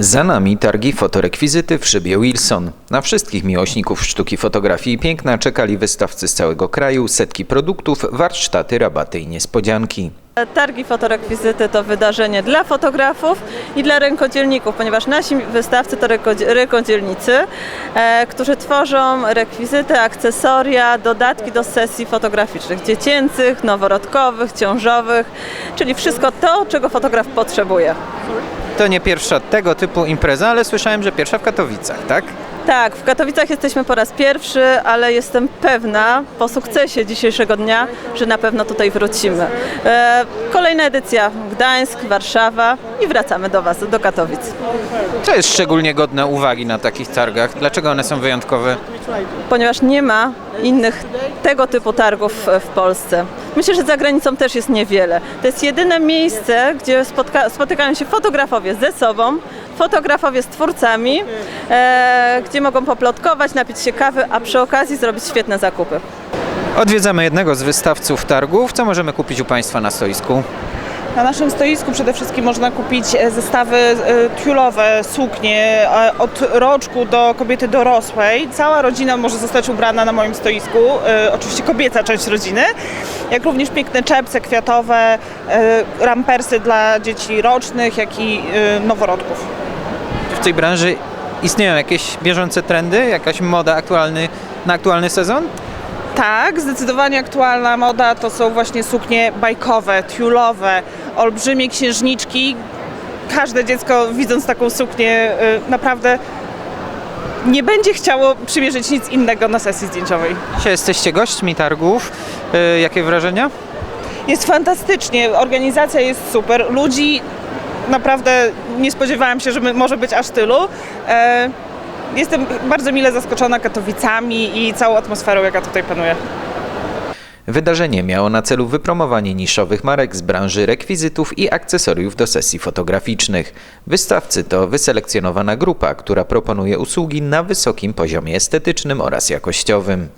Za nami targi fotorekwizyty w szybie Wilson. Na wszystkich miłośników sztuki fotografii i piękna czekali wystawcy z całego kraju, setki produktów, warsztaty, rabaty i niespodzianki. Targi fotorekwizyty to wydarzenie dla fotografów i dla rękodzielników, ponieważ nasi wystawcy to rękodzi- rękodzielnicy, e, którzy tworzą rekwizyty, akcesoria, dodatki do sesji fotograficznych, dziecięcych, noworodkowych, ciążowych, czyli wszystko to, czego fotograf potrzebuje. To nie pierwsza tego typu impreza, ale słyszałem, że pierwsza w Katowicach, tak? Tak, w Katowicach jesteśmy po raz pierwszy, ale jestem pewna po sukcesie dzisiejszego dnia, że na pewno tutaj wrócimy. E, kolejna edycja Gdańsk, Warszawa i wracamy do Was, do Katowic. Co jest szczególnie godne uwagi na takich targach? Dlaczego one są wyjątkowe? ponieważ nie ma innych tego typu targów w Polsce. Myślę, że za granicą też jest niewiele. To jest jedyne miejsce, gdzie spotykają się fotografowie ze sobą, fotografowie z twórcami, e, gdzie mogą poplotkować, napić się kawy, a przy okazji zrobić świetne zakupy. Odwiedzamy jednego z wystawców targów. Co możemy kupić u Państwa na stoisku? Na naszym stoisku przede wszystkim można kupić e, zestawy e, tiulowe, suknie e, od roczku do kobiety dorosłej. Cała rodzina może zostać ubrana na moim stoisku, oczywiście kobieca część rodziny, jak również piękne czepce kwiatowe, rampersy dla dzieci rocznych, jak i noworodków. W tej branży istnieją jakieś bieżące trendy, jakaś moda aktualny, na aktualny sezon? Tak, zdecydowanie aktualna moda to są właśnie suknie bajkowe, tiulowe, olbrzymie księżniczki. Każde dziecko widząc taką suknię y, naprawdę nie będzie chciało przymierzyć nic innego na sesji zdjęciowej. Dzisiaj jesteście gośćmi targów. Yy, jakie wrażenia? Jest fantastycznie, organizacja jest super, ludzi naprawdę nie spodziewałam się, że może być aż tylu. E, Jestem bardzo mile zaskoczona Katowicami i całą atmosferą, jaka tutaj panuje. Wydarzenie miało na celu wypromowanie niszowych marek z branży rekwizytów i akcesoriów do sesji fotograficznych. Wystawcy to wyselekcjonowana grupa, która proponuje usługi na wysokim poziomie estetycznym oraz jakościowym.